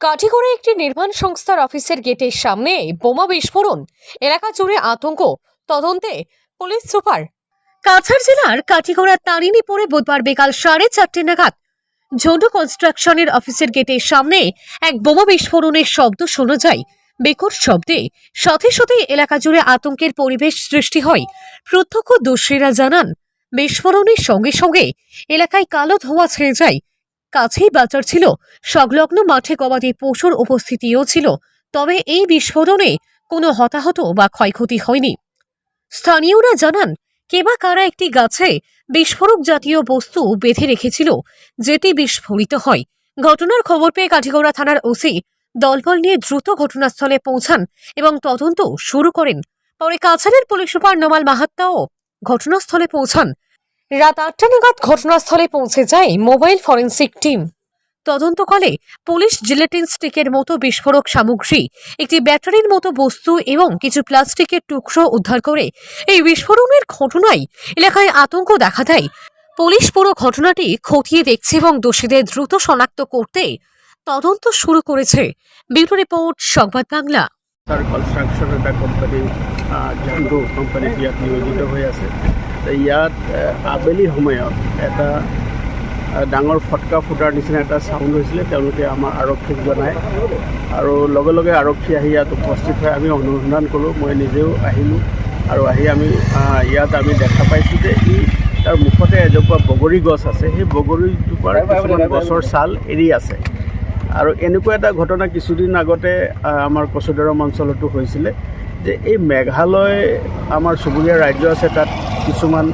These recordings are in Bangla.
কাঠিগড়ে একটি নির্মাণ সংস্থার অফিসের গেটের সামনে বোমা বিস্ফোরণ। এলাকা জুড়ে আতঙ্ক। তদন্তে পুলিশ সুপার। কাছাড় জেলার কাঠিগড়া তারিণী পরে বুধবার বিকাল সাড়ে চারটে নাগাদ ঝন্ডু কনস্ট্রাকশনের অফিসের গেটের সামনে এক বোমা বিস্ফোরণের শব্দ শোনা যায়। বিকট শব্দে সাথে সাথে এলাকা জুড়ে আতঙ্কের পরিবেশ সৃষ্টি হয়। প্রত্যক্ষদর্শীরা জানান, বিস্ফোরণের সঙ্গে সঙ্গে এলাকায় কালো ধোঁয়া ছেয়ে যায়। কাছেই বাজার ছিল। সংলগ্ন মাঠে গবাদি পশুর উপস্থিতিও ছিল, তবে এই বিস্ফোরণে কোনো হতাহত বা ক্ষয়ক্ষতি হয়নি। স্থানীয়রা জানান, কে বা কারা একটি গাছে বিস্ফোরক জাতীয় বস্তু বেঁধে রেখেছিল, যেটি বিস্ফোরিত হয়। ঘটনার খবর পেয়ে কাঠিগড়া থানার ওসি দলবল নিয়ে দ্রুত ঘটনাস্থলে পৌঁছান এবং তদন্ত শুরু করেন। পরে কাছাড়ের পুলিশ সুপার নোমাল মাহাত্মাও ঘটনাস্থলে পৌঁছান। রাত আটটা নাগাদ ঘটনাস্থলে পৌঁছে যায় মোবাইল ফরেন্সিক টিম। তদন্তকালে পুলিশ জিলেটিন স্টিকের মতো বিস্ফোরক সামগ্রী, একটি ব্যাটারির মতো বস্তু এবং কিছু প্লাস্টিকের টুকরো উদ্ধার করে এই বিস্ফোরণের ঘটনায় এলাকায় আতঙ্ক দেখা দেয়। পুলিশ পুরো ঘটনাটি খতিয়ে দেখছে এবং দোষীদের দ্রুত শনাক্ত করতে তদন্ত শুরু করেছে। ব্যুরো রিপোর্ট, সংবাদ বাংলা। তাৰ কনষ্ট্ৰাকশ্যন এটা কোম্পানী ইয়াত নিয়োজিত হৈ আছে। ইয়াত আবেলি সময়ত এটা ডাঙৰ ফটকা ফুটাৰ নিচিনা এটা চাউণ্ড হৈছিলে, তেওঁলোকে আমাৰ আৰক্ষীক জনায়। আৰু লগে লগে আৰক্ষী আহি ইয়াত উপস্থিত হৈ আমি অনুসন্ধান কৰোঁ। মই নিজেও আহিলোঁ আৰু আহি আমি ইয়াত আমি দেখা পাইছোঁ যে ই তাৰ মুখতে এজোপা বগৰী গছ আছে। সেই বগৰীজোপাৰ কিছুমান গছৰ ছাল এৰি আছে। আৰু এনেকুৱা এটা ঘটনা কিছুদিন আগতে আমাৰ কচুদৰম অঞ্চলতো হৈছিলে, যে এই মেঘালয়, আমাৰ চুবুৰীয়া ৰাজ্য আছে তাত কিছুমান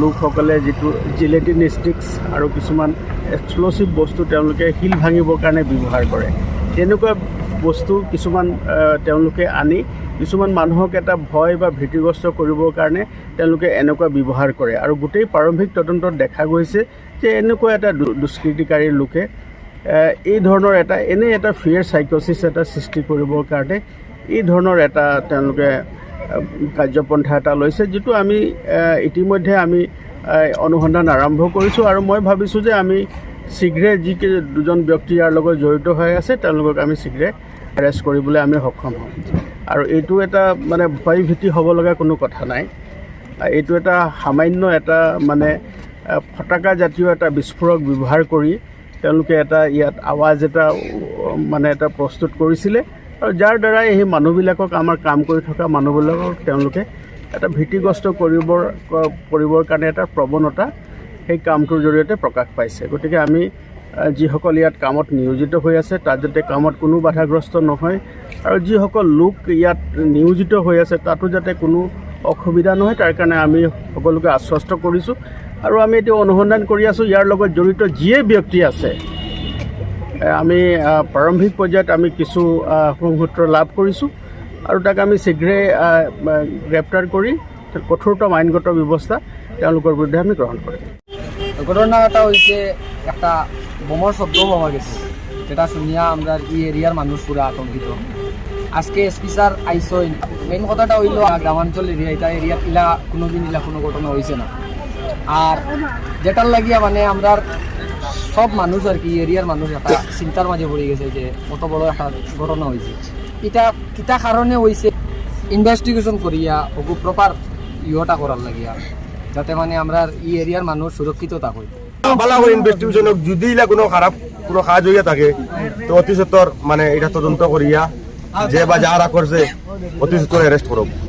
লোকসকলে যিটো জিলেটিন ষ্টিক্স আৰু কিছুমান এক্সপ্ল'চিভ বস্তু তেওঁলোকে শিল ভাঙিবৰ কাৰণে ব্যৱহাৰ কৰে। তেনেকুৱা বস্তু কিছুমান তেওঁলোকে আনি কিছুমান মানুহক এটা ভয় বা ভীতিগ্ৰস্ত কৰিবৰ কাৰণে তেওঁলোকে এনেকুৱা ব্যৱহাৰ কৰে। আৰু গোটেই প্ৰাৰম্ভিক তদন্তত দেখা গৈছে যে এনেকুৱা এটা দু- দুষ্কৃতিকাৰী লোকে এই ধৰণৰ এটা, এনে এটা ফিয়েৰ চাইকচিছ এটা সৃষ্টি কৰিবৰ কাৰণে এই ধৰণৰ এটা তেওঁলোকে কাৰ্যপন্থা এটা লৈছে, যিটো আমি ইতিমধ্যে আমি অনুসন্ধান আৰম্ভ কৰিছোঁ আৰু মই ভাবিছোঁ যে আমি শীঘ্ৰে যি দুজন ব্যক্তি ইয়াৰ লগত জড়িত হৈ আছে, তেওঁলোকক আমি শীঘ্ৰে এৰেষ্ট কৰিবলৈ আমি সক্ষম হ'ম। আৰু এইটো এটা মানে ভয় ভীতি হ'ব লগা কোনো কথা নাই। এইটো এটা সামান্য এটা মানে ফটাকা জাতীয় এটা বিস্ফোৰক ব্যৱহাৰ কৰি তেওঁলোকে এটা ইয়াত আৱাজ এটা মানে এটা প্ৰস্তুত কৰিছিলে। আৰু যাৰ দ্বাৰাই সেই মানুহবিলাকক, আমাৰ কাম কৰি থকা মানুহবিলাকক তেওঁলোকে এটা ভীতিগ্ৰস্ত কৰিবৰ কৰিবৰ কাৰণে এটা প্ৰৱণতা সেই কামটোৰ জৰিয়তে প্ৰকাশ পাইছে। গতিকে আমি যিসকল ইয়াত কামত নিয়োজিত হৈ আছে, তাত যাতে কামত কোনো বাধাগ্ৰস্ত নহয়, আৰু যিসকল লোক ইয়াত নিয়োজিত হৈ আছে, তাতো যাতে কোনো অসুবিধা নহয়, তাৰ কাৰণে আমি সকলোকে আশ্বস্ত কৰিছোঁ। আৰু আমি এতিয়া অনুসন্ধান কৰি আছোঁ ইয়াৰ লগত জড়িত যিয়ে ব্যক্তি আছে। আমি প্ৰাৰম্ভিক পৰ্যায়ত আমি কিছু আ, সংসূত্ৰ লাভ কৰিছোঁ আৰু তাক আমি শীঘ্ৰে গ্ৰেপ্তাৰ কৰি কঠোৰতম আইনগত ব্যৱস্থা তেওঁলোকৰ বিৰুদ্ধে আমি গ্ৰহণ কৰিম। ঘটনাটা হয়েছে একটা বোমার শব্দ পাওয়া গেছে। যেটা শুনিয়া আমরা এই এরিয়ার মানুষ পুরা আতঙ্কিত আজকে এসপি স্যার আইসইন মেন কথাটা হইল গ্রামাঞ্চল এরিয়া এটা এরিয়া ইলা কোনোদিন ইলা কোনো ঘটনা হয়েছে না। আর যেটার লাগিয়া মানে আমরা সব মানুষ আর কি এরিয়ার মানুষ একটা চিন্তার মাঝে পড়ে গেছে যে কত বড় একটা ঘটনা হয়েছে। এটা কিতা কারণে হয়েছে? ইনভেস্টিগেশন করিয়া ওকে প্রপার ইয়েটা করার লাগিয়া যাতে মানে আমরা এই এরিয়ার মানুষ সুরক্ষিত থাকুক ভালো করে ইনভেস্টিগেশন যদি ইলা কোনো খারাপ কোনো কাজ হইয়া থাকে তো অতি সত্তর মানে এটা তদন্ত করিয়া যে বা যারা করছে অতি সত্তর অ্যারেস্ট করব।